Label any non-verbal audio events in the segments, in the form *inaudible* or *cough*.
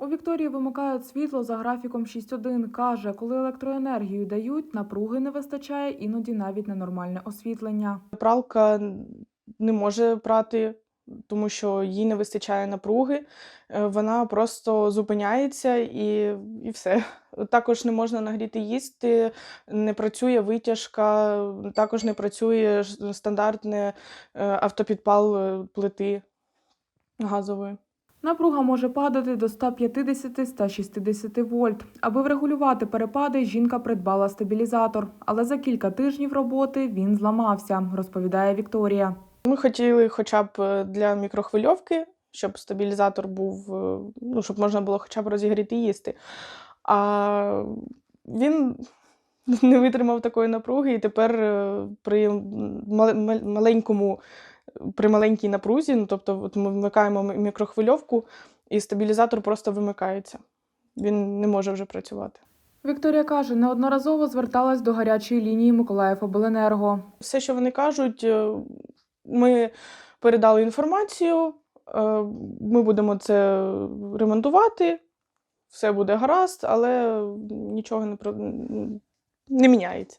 У Вікторії вимикають світло за графіком 6.1. Каже, коли електроенергію дають, напруги не вистачає, іноді навіть на нормальне освітлення. Пралка не може прати, тому що їй не вистачає напруги. Е, Вона просто зупиняється і, і все. Також не можна нагріти їсти, не працює витяжка, також не працює стандартне е, автопідпал е, плити газової. Напруга може падати до 150-160 вольт. Аби врегулювати перепади, жінка придбала стабілізатор. Але за кілька тижнів роботи він зламався, розповідає Вікторія. Ми хотіли хоча б е, для мікрохвильовки, щоб стабілізатор був, е, ну, щоб можна було хоча б розігріти і їсти. А він *laughs* не витримав такої напруги, і тепер е, при мал- мал- маленькому, при маленькій напрузі, ну, тобто от ми вмикаємо мікрохвильовку, і стабілізатор просто вимикається. Він не може вже працювати. Вікторія каже, неодноразово зверталась до гарячої лінії Миколаївобленерго. Все, що вони кажуть, е, ми передали інформацію, е, ми будемо це ремонтувати, все буде гаразд, але нічого не, не міняється.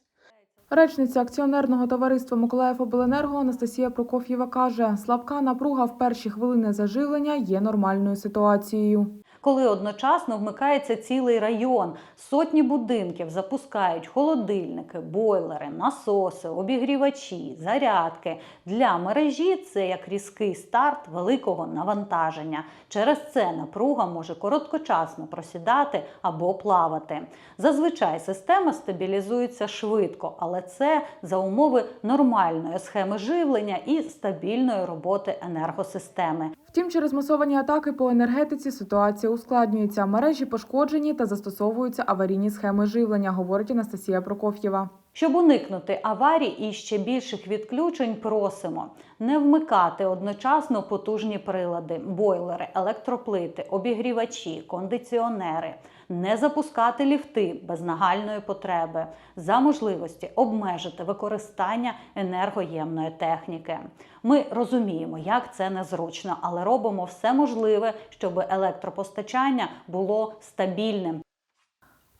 Речниця акціонерного товариства Миколаївобленерго Анастасія Прокоф'єва каже, слабка напруга в перші хвилини заживлення є нормальною ситуацією. Коли одночасно вмикається цілий район, сотні будинків запускають холодильники, бойлери, насоси, обігрівачі, зарядки. Для мережі це як різкий старт великого навантаження. Через це напруга може короткочасно просідати або плавати. Зазвичай система стабілізується швидко, але це за умови нормальної схеми живлення і стабільної роботи енергосистеми. Втім, через масовані атаки по енергетиці ситуація ускладнюється. Мережі пошкоджені та застосовуються аварійні схеми живлення, говорить Анастасія Прокоф'єва. Щоб уникнути аварій і ще більших відключень, просимо не вмикати одночасно потужні прилади, бойлери, електроплити, обігрівачі, кондиціонери, не запускати ліфти без нагальної потреби, за можливості обмежити використання енергоємної техніки. Ми розуміємо, як це незручно, але робимо все можливе, щоб електропостачання було стабільним.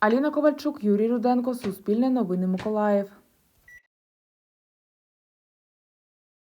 Аліна Ковальчук, Юрій Руденко, Суспільне новини Миколаїв.